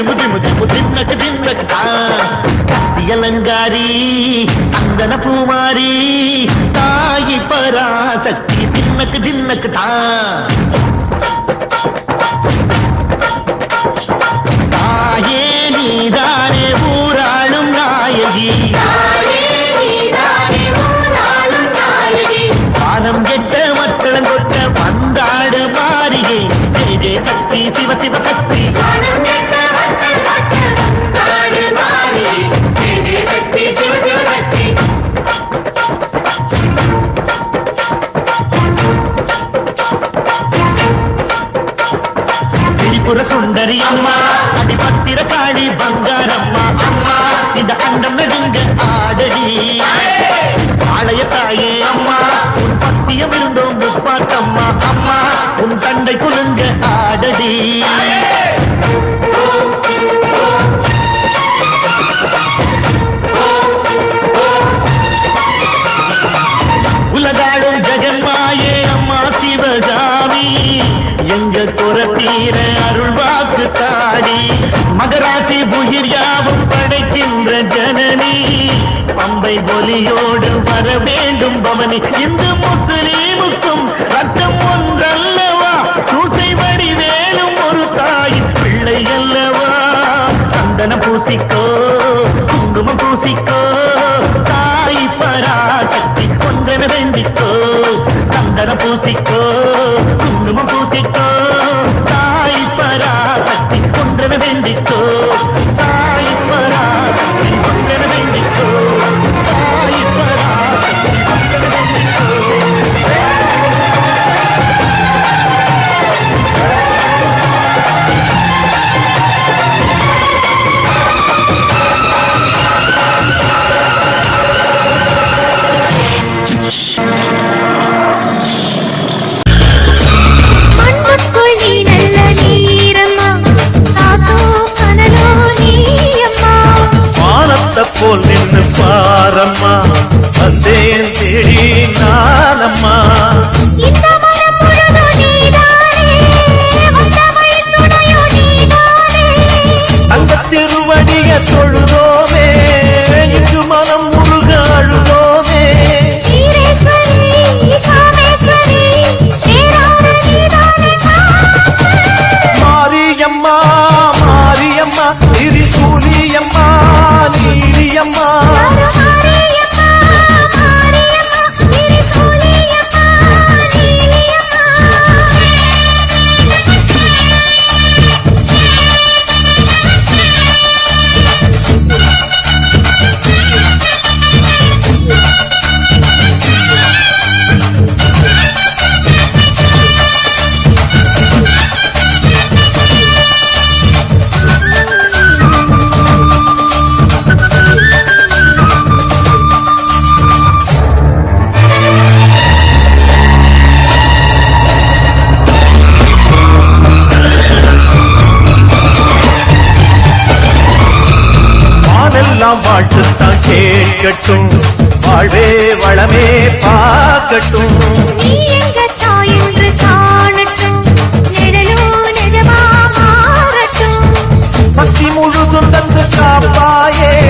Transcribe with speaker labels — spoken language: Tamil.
Speaker 1: திமு திமு திமு தின்னக்கு தின்னக்கு அலங்காரி சந்தன பூமாரி தாயி பராசக்தி தின்னக்கு தின்னக்கு தான் தாயே நீதானே ஊராளும் நாயகி. வானம் கெட்ட மக்களும் கொட்ட வந்தாடு மாறிகை ஜெய ஜெய சக்தி சிவ சிவ சக்தி. திரிபுர சுந்தரி அம்மா அடிபத்திர காளி பங்காரம்மா அம்மா இந்த அண்டம் நெடுங்க ஆடடி ஆலய தாயே அம்மா உன் பத்தியம் இருந்தோம் முப்பாட்டம்மா அம்மா உன் தண்டை குலுங்க தீர அருள் வாக்கு தாடி. மகராசி புகிர் யாவும் படைக்கின்ற ஜனனி. பம்பை பொலியோடு வர வேண்டும் பவனி. இந்து முஸ்லீமுக்கும் ரத்தம் ஒன்றல்லவா? சூசை வடி வேலும் ஒரு தாயின் பிள்ளை அல்லவா? சந்தன பூசிக்கோ குங்குமம் பூசிக்கோ தாய் பராசக்தி கொஞ்சன வேண்டிக்கோ. சந்தன பூசிக்கோ கொன்றன வேண்டிக்கோ
Speaker 2: hare hare
Speaker 3: வானெல்லாம் வாழ்த்துத்தான் கேட்கட்டும். வாழ்வே வளமே பார்க்கட்டும். சக்தி முழுதும் தந்து காப்பாயே.